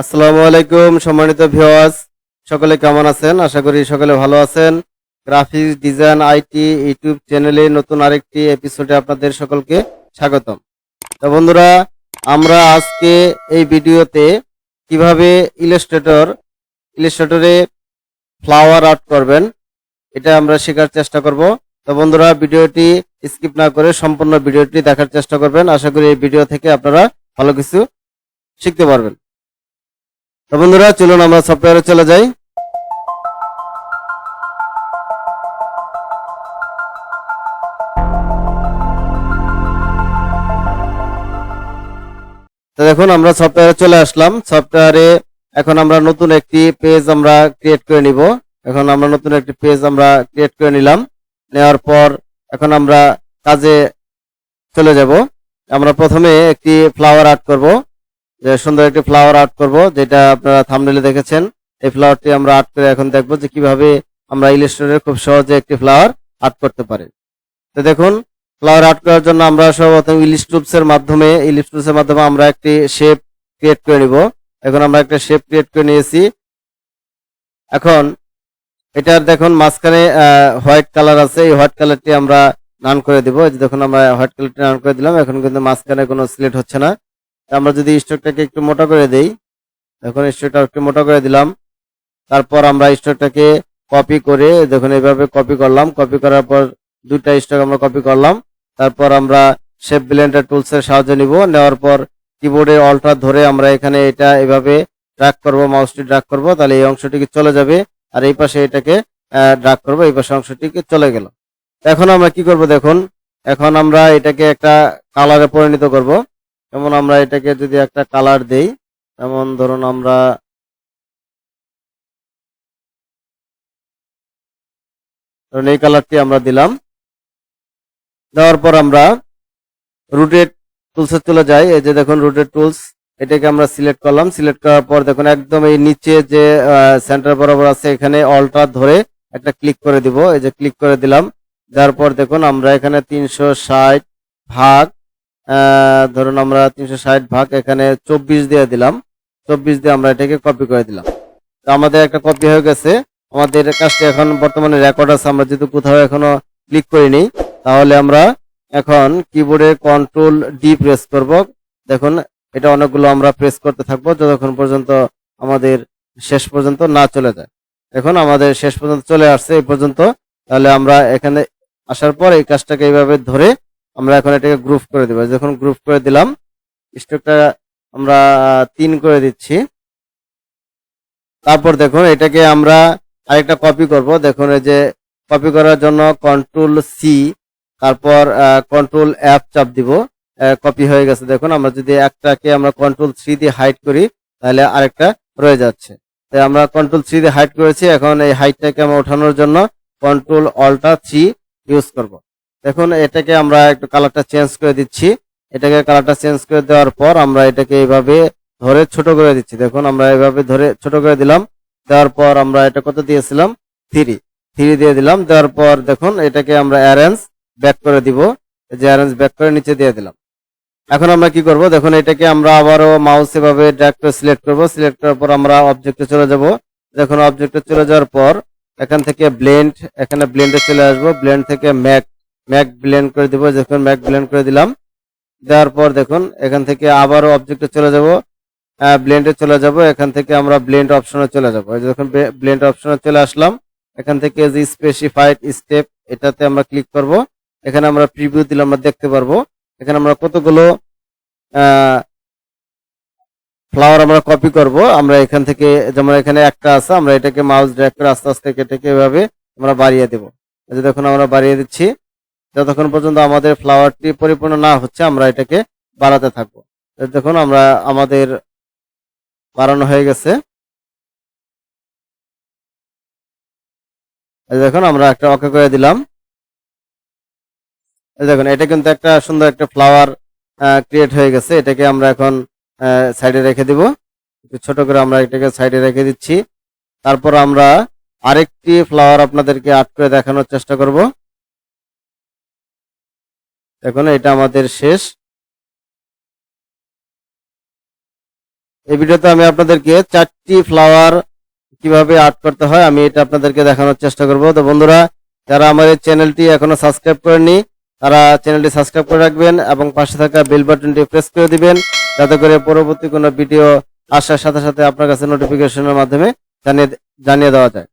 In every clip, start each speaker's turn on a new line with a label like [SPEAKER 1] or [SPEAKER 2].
[SPEAKER 1] আসসালামু আলাইকুম, সম্মানিত ভিউয়ার্স। সকলে কেমন আছেন? আশা করি সকলে ভালো আছেন। গ্রাফিক্স ডিজাইন, আইটি, ইউটিউব চ্যানেলে নতুন আরেকটি এপিসোডে আপনাদের সকলকে স্বাগতম। তো বন্ধুরা, আমরা আজকে এই ভিডিওতে কীভাবে ইলাস্ট্রেটর ইলাস্ট্রেটরে ফ্লাওয়ার আর্ট করবেন, এটা আমরা শেখার চেষ্টা করব। তো বন্ধুরা, ভিডিওটি স্কিপ না করে সম্পূর্ণ ভিডিওটি দেখার চেষ্টা করবেন। আশা করি এই ভিডিও থেকে আপনারা ভালো কিছু শিখতে পারবেন। বন্ধুরা, চলুন আমরা সফটওয়্যারে চলে যাই। তো দেখুন, আমরা সফটওয়্যারে চলে আসলাম। সফটওয়্যারে এখন আমরা নতুন একটি পেজ আমরা ক্রিয়েট করে নিব। এখন আমরা নতুন একটি পেজ আমরা ক্রিয়েট করে নিলাম। নেওয়ার পর এখন আমরা কাজে চলে যাব। আমরা প্রথমে একটি ফ্লাওয়ার আর্ট করব। যে সুন্দর একটি ফ্লাওয়ার আর্ট করব, যেটা আপনারা থামনেলে দেখেছেন। এই ফ্লাওয়ারটি আমরা আর্ট করে এখন দেখব যে কীভাবে আমরা ইলিস্ট্রেটরে খুব সহজে একটি ফ্লাওয়ার আর্ট করতে পারি। তো দেখুন ফ্লাওয়ার আর্ট করার জন্য আমরা সর্বপ্রথম ইলিস্ট্রুপস এর মাধ্যমে ইলিস্ট্রুপস এর মাধ্যমে আমরা একটি শেপ ক্রিয়েট করে নিব। এখন আমরা একটা শেপ ক্রিয়েট করে নিয়েছি। এখন এটার দেখুন মাঝখানে হোয়াইট কালার আছে। এই হোয়াইট কালারটি আমরা নান করে দিব। দেখুন আমরা হোয়াইট কালারটি নান করে দিলাম। এখন কিন্তু মাঝখানে কোনো সিলেক্ট হচ্ছে না। আমরা যদি স্ট্রোকটাকে একটু মোটা করে দেই, দেখুন স্ট্রোকটা একটু মোটা করে দিলাম। তারপর আমরা স্ট্রোকটাকে কপি করে, দেখুন এইভাবে কপি করলাম। কপি করার পর দুইটা স্ট্রোক আমরা কপি করলাম। তারপর আমরা শেপ ব্লেন্ডার টুলসের সাহায্য নিব। নেওয়ার পর কিবোর্ডে অল্টার ধরে আমরা এখানে এটা এভাবে ড্রাগ করব মাউসটি ড্রাগ করব, তাহলে এই অংশটিকে চলে যাবে। আর এই পাশে এটাকে ড্রাগ করব, এই পাশে অংশটিকে চলে গেল। এখন আমরা কি করব দেখুন, এখন আমরা এটাকে একটা কালারে পরিণত করব। যেমন আমরা এটাকে যদি একটা কালার দেই, যেমন ধরুন আমরা ধরুন এই কালারটি আমরা দিলাম। দেওয়ার পর আমরা রুটেড টুলসে চলে যাই। এই যে দেখুন রুটেড টুলস এটাকে আমরা সিলেক্ট করলাম। সিলেক্ট করার পর দেখুন একদম এই নিচে যে সেন্টার বরাবর আছে, এখানে অলটা ধরে একটা ক্লিক করে দিব। এই যে ক্লিক করে দিলাম। যার পর দেখুন আমরা এখানে তিনশো ষাট ভাগ ধরুন আমরা তিনশো ষাট ভাগ এখানে চব্বিশ দিয়ে দিলাম। চব্বিশ দিয়ে আমরা এটাকে কপি করে দিলাম। তো আমাদের একটা কপি হয়ে গেছে। আমাদের কাজটি এখন বর্তমানে রেকর্ড আছে। আমরা যেহেতু কোথাও এখনও ক্লিক করিনি, তাহলে আমরা এখন কিবোর্ডে কন্ট্রোল ডি প্রেস করব। দেখুন, এটা অনেকগুলো আমরা প্রেস করতে থাকব যতক্ষণ পর্যন্ত আমাদের শেষ পর্যন্ত না চলে যায়। এখন আমাদের শেষ পর্যন্ত চলে আসছে এই পর্যন্ত। তাহলে আমরা এখানে আসার পর এই কাজটাকে এইভাবে ধরে আমরা এখন এটাকে গ্রুপ করে দিব। যখন গ্রুপ করে দিলাম স্ট্রোকটা আমরা তিন করে দিচ্ছি। তারপর দেখুন, এটাকে আমরা আরেকটা কপি করব। দেখুন, এই যে কপি করার জন্য কন্ট্রোল সি তারপর কন্ট্রোল এফ চাপ দিব। কপি হয়ে গেছে। দেখুন, আমরা যদি একটাকে আমরা কন্ট্রোল থ্রি দিয়ে হাইড করি, তাহলে আরেকটা রয়ে যাচ্ছে। তাই আমরা কন্ট্রোল থ্রি দিয়ে হাইড করেছি। এখন এই হাইটটাকে আমরা ওঠানোর জন্য কন্ট্রোল অল্টা থ্রি ইউজ করব। দেখুন, এটাকে আমরা একটু কালারটা চেঞ্জ করে দিচ্ছি। এটাকে কালারটা চেঞ্জ করে দেওয়ার পর আমরা এটাকে এইভাবে ধরে ছোট করে দিচ্ছি। দেখুন, আমরা এইভাবে ধরে ছোট করে দিলাম। দেওয়ার পর আমরা এটা কত দিয়েছিলাম? থ্রি থ্রি দিয়ে দিলাম। দেওয়ার পর দেখুন, এটাকে আমরা অ্যারেঞ্জ ব্যাক করে দিব। যে অ্যারেঞ্জ ব্যাক করে নিচে দিয়ে দিলাম। এখন আমরা কি করব? দেখুন, এটাকে আমরা আবারও মাউস এভাবে ড্র্যাগ করে সিলেক্ট করব। সিলেক্ট করার পর আমরা অবজেক্টে চলে যাব। দেখুন অবজেক্টে চলে যাওয়ার পর এখান থেকে ব্লেন্ড এখানে ব্লেন্ডে চলে আসব। ব্লেন্ড থেকে ম্যাক ম্যাক ব্লেন্ড করে দিব দেখুন ম্যাক ব্লেন্ড করে দিলাম, দেওয়ার পর দেখুন, এখান থেকে আবারও অবজেক্টে চলে যাব ব্লেন্ডে চলে যাব, এখান থেকে আমরা ব্লেন্ড অপশনে চলে যাব। দেখুন ব্লেন্ড অপশনে চলে আসলাম, এখান থেকে যে স্পেসিফাইড স্টেপ এটাতে আমরা ক্লিক করব, এখানে আমরা প্রিভিউ দিলে আমরা দেখতে পারব, এখানে আমরা কতগুলো ফ্লাওয়ার আমরা কপি করব, আমরা এখান থেকে, যেমন এখানে একটা আছে, আমরা এটাকে মাউস ড্র্যাগ করে আস্তে আস্তে কেটে এভাবে আমরা বাড়িয়ে দেব। দেখুন, আমরা বাড়িয়ে দিচ্ছি। যতক্ষণ পর্যন্ত আমাদের ফ্লাওয়ারটি পরিপূর্ণ না হচ্ছে, আমরা এটাকে বাড়াতে থাকব। দেখুন, আমরা আমাদের বাড়ানো হয়ে গেছে। দেখুন, আমরা একটা ওকে করে দিলাম। দেখুন, এটা কিন্তু একটা সুন্দর একটা ফ্লাওয়ার ক্রিয়েট হয়ে গেছে। এটাকে আমরা এখন সাইডে রেখে দিব। ছোট করে আমরা এটাকে সাইডে রেখে দিচ্ছি। তারপর আমরা আরেকটি ফ্লাওয়ার আপনাদেরকে আর্ট করে দেখানোর চেষ্টা করব। দেখুন এটা আমাদের শেষ। এই ভিডিওতে আমি আপনাদেরকে চারটি ফ্লাওয়ার কীভাবে আর্ট করতে হয়, আমি এটা আপনাদেরকে দেখানোর চেষ্টা করব। তো বন্ধুরা, যারা আমার এই চ্যানেলটি এখনও সাবস্ক্রাইব করেননি, তারা চ্যানেলটি সাবস্ক্রাইব করে রাখবেন এবং পাশে থাকা বেল বাটনটি প্রেস করে দিবেন, যাতে করে পরবর্তী কোনো ভিডিও আসার সাথে সাথে আপনার কাছে নোটিফিকেশনের মাধ্যমে জানিয়ে জানিয়ে দেওয়া যায়।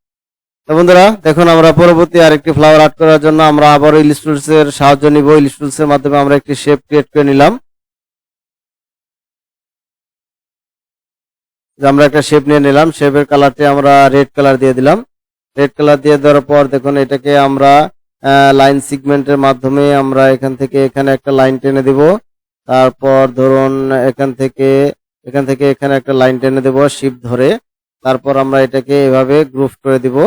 [SPEAKER 1] তো বন্ধুরা, দেখুন আমরা পরবর্তী আরেকটি ফ্লাওয়ার আর্ট করার জন্য আমরা আবার ইলিস্টুলস এর সাহায্য নিব। ইলিস্টুলস এর মাধ্যমে আমরা একটি শেপ ক্রিয়েট করে নিলাম। আমরা একটা শেপ নিয়ে নিলাম শেপের কালারটি আমরা রেড কালার দিয়ে দিলাম। রেড কালার দিয়ে দেওয়ার পর দেখুন, এটাকে আমরা লাইন সিগমেন্টের মাধ্যমে আমরা এখান থেকে এখানে একটা লাইন টেনে দিব। তারপর ধরুন, এখান থেকে এখান থেকে এখানে একটা লাইন টেনে দেব শিপ ধরে। তারপর আমরা এটাকে এভাবে গ্রুপ করে দিব।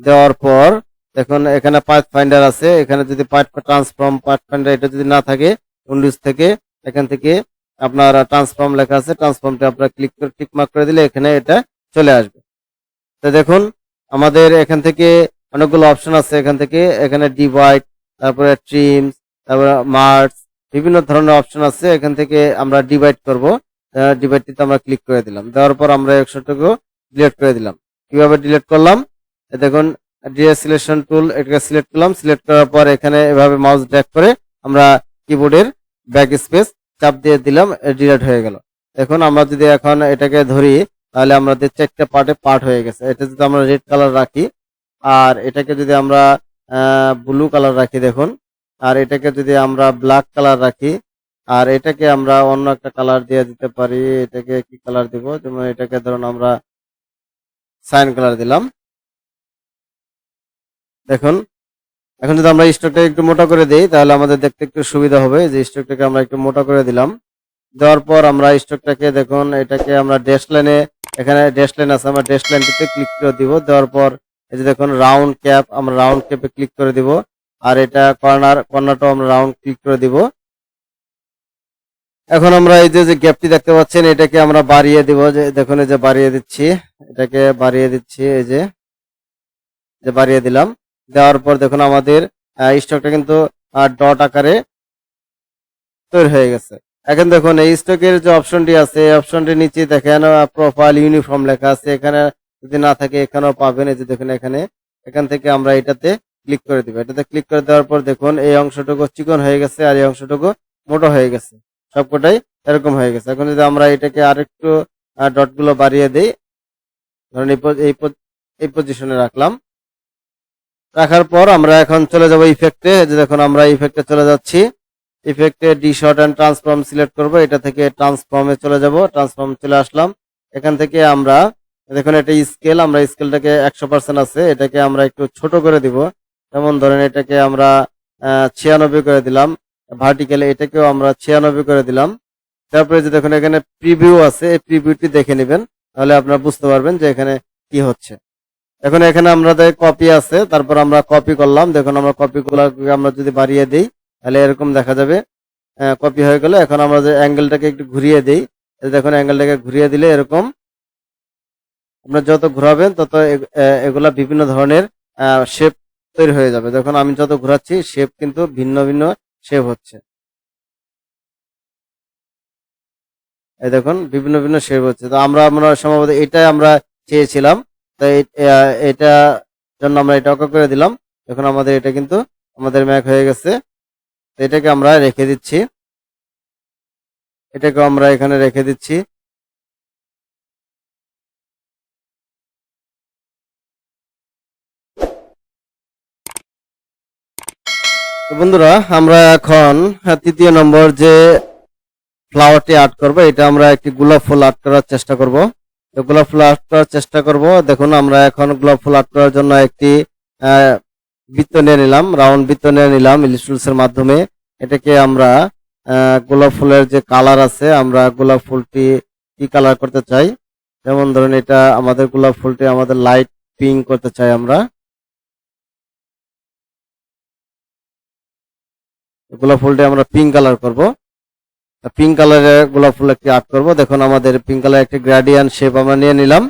[SPEAKER 1] দেওয়ার পর, দেখুন, এখানে পার্ট ফাইন্ডার আছে। এখানে যদি পার্ট ট্রান্সফর্ম পার্ট ফাইন্ডার এটা যদি না থাকে উইন্ডোজ থেকে, এখান থেকে আপনার ট্রান্সফর্ম লেখা আছে। ট্রান্সফর্মটা আপনার ক্লিক করে টিক মার্ক করে দিলে এখানে এটা চলে আসবে। তো দেখুন, আমাদের এখান থেকে অনেকগুলো অপশন আছে এখান থেকে। এখানে ডিভাইড তারপরে ট্রিমস তারপরে মার্কস বিভিন্ন ধরনের অপশন আছে। এখান থেকে আমরা ডিভাইড করব। ডিভাইডটিতে আমরা ক্লিক করে দিলাম। দেওয়ার পর আমরা একশোটুকু ডিলিট করে দিলাম। কীভাবে ডিলিট করলাম? দেখুন ডিএস সিলেকশন টুল এটাকে সিলেক্ট করলাম। সিলেক্ট করার পর এখানে এভাবে মাউস ড্র্যাগ করে আমরা কিবোর্ডের ব্যাক স্পেস চাপ দিয়ে দিলাম ডিলিট হয়ে গেল। এখন আমরা যদি এখন এটাকে ধরি, তাহলে আমাদের চারটা পার্টে পার্ট হয়ে গেছে। এটা যদি আমরা রেড কালার রাখি, আর এটাকে যদি আমরা ব্লু কালার রাখি দেখুন, আর এটাকে যদি আমরা ব্ল্যাক কালার রাখি, আর এটাকে আমরা অন্য একটা কালার দিয়ে দিতে পারি। এটাকে কি কালার দিব? যেমন এটাকে ধরুন আমরা সাইন কালার দিলাম। দেখুন, এখন যদি আমরা স্টকটা একটু মোটা করে দিই, তাহলে আমাদের দেখতে একটু সুবিধা হবে। যে স্টকটাকে আমরা একটু মোটা করে দিলাম, দেওয়ার পর আমরা স্টকটাকে দেখুন, এটাকে আমরা ড্যাশ লাইনে এখানে ড্যাশ লাইন আছে, আমরা ড্যাশ লাইনটিতে ক্লিক করে দিব। দেওয়ার পর এই যে দেখুন রাউন্ড ক্যাপ আমরা রাউন্ড ক্যাপে ক্লিক করে দিব। আর এটা কর্নার কর্নারটাও আমরা রাউন্ড ক্লিক করে দিব। এখন আমরা এই যে গ্যাপটি দেখতে পাচ্ছেন, এটাকে আমরা বাড়িয়ে দিব। যে দেখুন, এই যে বাড়িয়ে দিচ্ছি, এটাকে বাড়িয়ে দিচ্ছি, এই যে বাড়িয়ে দিলাম। দেওয়ার পর দেখুন আমাদের স্টকটা কিন্তু ডট আকারে তৈরি হয়ে গেছে। এখন দেখুন, এই স্টকের যে অপশনটি আছে, এই অপশনটির নিচে দেখেন প্রোফাইল ইউনিফর্ম লেখা আছে। এখানে যদি না থাকে, এখানেও পাবেন। এই যে দেখুন এখানে, এখান থেকে আমরা এটাতে ক্লিক করে দিব। এটাতে ক্লিক করে দেওয়ার পর দেখুন, এই অংশটুকু চিকন হয়ে গেছে আর এই অংশটুকু মোটো হয়ে গেছে। সবকটাই এরকম হয়ে গেছে। এখন যদি আমরা এটাকে আরেকটু ডটগুলো বাড়িয়ে দিই, ধরুন এই পজিশনে রাখলাম। রাখার পর আমরা এখন চলে যাব ইফেক্টে যে দেখুন, আমরা ইফেক্টে চলে যাচ্ছি। ইফেক্টে distort and transform select করব। এটা থেকে ট্রান্সফর্মে চলে যাব। ট্রান্সফর্ম চলে আসলাম। এখান থেকে আমরা, দেখুন, এটা স্কেল আমরা স্কেলটাকে একশো পার্সেন্ট আছে। এটাকে আমরা একটু ছোট করে দিব। যেমন ধরেন, এটাকে আমরা ছিয়ানব্বই করে দিলাম। ভার্টিক্যালে এটাকেও আমরা ছিয়ানব্বই করে দিলাম। তারপরে যে দেখুন, এখানে প্রিভিউ আছে। এই প্রিভিউটি দেখে নেবেন। তাহলে আপনারা বুঝতে পারবেন যে এখানে কি হচ্ছে। এখন এখানে আমাদের কপি আছে, তারপর আমরা কপি করলাম। দেখুন, আমরা কপি আমরা যদি বাড়িয়ে দিই, তাহলে এরকম দেখা যাবে। কপি হয়ে গেল। এখন আমরা যে অ্যাঙ্গেলটাকে একটু ঘুরিয়ে দিই দেখুন অ্যাঙ্গেলটাকে ঘুরিয়ে দিলে এরকম আপনার যত ঘোরাবেন, তত এগুলা বিভিন্ন ধরনের শেপ তৈরি হয়ে যাবে। দেখুন, আমি যত ঘোরাচ্ছি শেপ কিন্তু ভিন্ন ভিন্ন শেপ হচ্ছে। এই দেখুন, বিভিন্ন ভিন্ন শেপ হচ্ছে। তো আমরা আমরা সম্ভবত এটাই আমরা চেয়েছিলাম। তো এই- আহ, এটা জন্য আমরা এটা অকা করে দিলাম। এখন আমাদের এটা কিন্তু আমাদের ম্যাক হয়ে গেছে। তো এটাকে আমরা রেখে দিচ্ছি। এটাকে আমরা এখানে রেখে দিচ্ছি। বন্ধুরা আমরা এখন তৃতীয় নম্বর যে ফ্লাওয়ারটি আর্ট করব এটা আমরা একটি গোলাপ ফুল আর্ট করার চেষ্টা করব। গোলাপ ফুল আর্ট করার চেষ্টা করব। দেখুন, আমরা এখন গোলাপ ফুল আর্ট করার জন্য একটি বৃত্ত নিয়ে নিলাম, রাউন্ড বৃত্ত নিয়ে নিলাম ইলিস্ট্রেটস এর মাধ্যমে। এটাকে আমরা গোলাপ ফুলের যে কালার আছে, আমরা গোলাপ ফুলটি কি কালার করতে চাই? যেমন ধরুন, এটা আমাদের গোলাপ ফুলটি আমাদের লাইট পিঙ্ক করতে চাই আমরা। গোলাপ ফুলটি আমরা পিঙ্ক কালার করব। পিঙ্ক কালারের গোলাপ ফুল একটি আর্ট করব। দেখুন, আমাদের পিঙ্ক কালার একটি গ্রাডিয়ান শেপ আমরা নিয়ে নিলাম।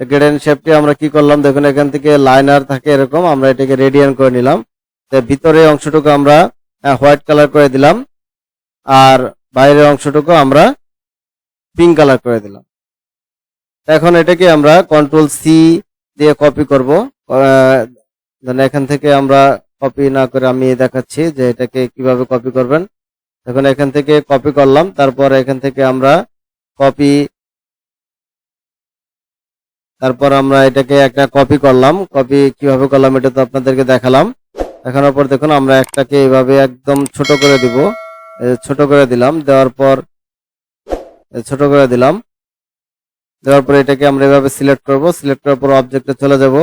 [SPEAKER 1] গ্রেডিয়ান শেপটি আমরা কি করলাম? দেখুন, এখান থেকে লাইনার থাকে এরকম, আমরা এটাকে রেডিয়ান করে নিলাম। ভিতরে অংশটুকু আমরা হোয়াইট কালার করে দিলাম। আর বাইরের অংশটুকু আমরা পিঙ্ক কালার করে দিলাম। এখন এটাকে আমরা কন্ট্রোল সি দিয়ে কপি করব। এখান থেকে আমরা কপি না করে আমি দেখাচ্ছি যে এটাকে কীভাবে কপি করবেন। এখন এখান থেকে কপি করলাম, তারপর এখান থেকে আমরা কপি তারপর আমরা এটাকে একটা কপি করলাম। কপি কীভাবে করলাম এটা তো আপনাদেরকে দেখালাম। দেখানোর পর দেখুন, আমরা একটাকে এইভাবে একদম ছোট করে দিব। ছোট করে দিলাম, দেওয়ার পর ছোট করে দিলাম। দেওয়ার পর এটাকে আমরা এভাবে সিলেক্ট করব। সিলেক্ট করার পর অবজেক্টে চলে যাব।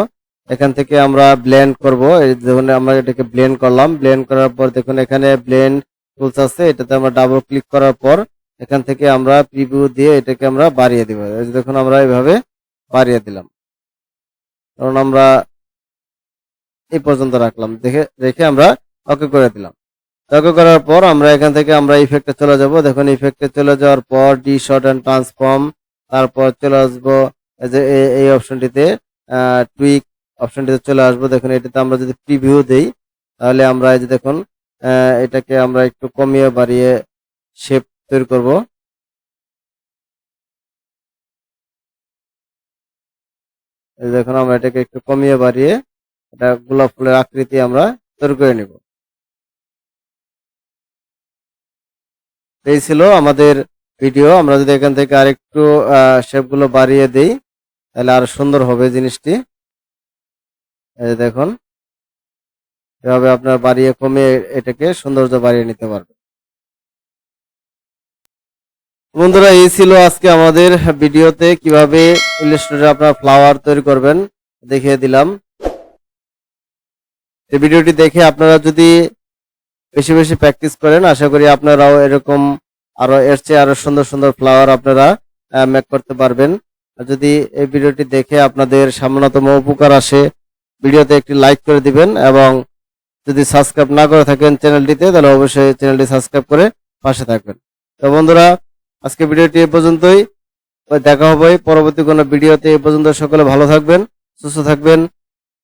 [SPEAKER 1] এখান থেকে আমরা ব্লেন্ড করব। দেখুন, আমরা এটাকে ব্লেন্ড করলাম। ব্লেন্ড করার পর দেখুন, এখানে ব্লেন্ড টুলস আছে এটাতে আমরা ডাবল ক্লিক করার পর এখান থেকে আমরা প্রিভিউ দিয়ে এটাকে আমরা বাড়িয়ে দিব। দেখুন, আমরা এইভাবে বাড়িয়ে দিলাম। কারণ আমরা এই পর্যন্ত রাখলাম। দেখে, রেখে আমরা ওকে করে দিলাম। ওকে করার পর আমরা এখান থেকে আমরা ইফেক্টে চলে যাব। দেখুন ইফেক্টে চলে যাওয়ার পর ডি শর্ট অ্যান্ড ট্রান্সফর্ম তারপর চলে আসব এই যে এই অপশনটিতে টুইক অপশনটিতে চলে আসব। দেখুন, এটাতে আমরা যদি প্রিভিউ দেই, তাহলে আমরা এই যে দেখুন এটাকে আমরা একটু কমিয়ে বাড়িয়ে শেপ তৈরি করব। দেখুন, আমরা এটাকে একটু কমিয়ে বাড়িয়ে এটা গোলাপ ফুলের আকৃতি আমরা তৈরি করে নিব। এই ছিল আমাদের ভিডিও আমরা যদি এখান থেকে আরেকটু শেপগুলো বাড়িয়ে দিই, তাহলে আরও সুন্দর হবে জিনিসটি। দেখুন এভাবে আপনার বাড়িয়ে কমিয়ে এটাকে সৌন্দর্য বাড়িয়ে নিতে পারবেন। বন্ধুরা, এই ছিল আজকে আমাদের ভিডিওতে কীভাবে ইলাস্ট্রেটরে আপনার ফ্লাওয়ার তৈরি করবেন, দেখিয়ে দিলাম। এই ভিডিওটি দেখে আপনারা যদি বেশি বেশি প্র্যাকটিস করেন, আশা করি আপনারাও এরকম আরও এর চেয়ে আরও সুন্দর সুন্দর ফ্লাওয়ার আপনারা মেক করতে পারবেন। যদি এই ভিডিওটি দেখে আপনাদের সামান্যতম উপকার আসে, ভিডিওতে একটি লাইক করে দিবেন এবং যদি সাবস্ক্রাইব না করে থাকেন চ্যানেলটিতে তাহলে অবশ্যই চ্যানেলটি সাবস্ক্রাইব করে পাশে থাকবেন। তো বন্ধুরা, আজকে ভিডিওটি এ পর্যন্তই। দেখা হবে পরবর্তী কোনো ভিডিওতে। এ পর্যন্ত সকলে ভালো থাকবেন, সুস্থ থাকবেন।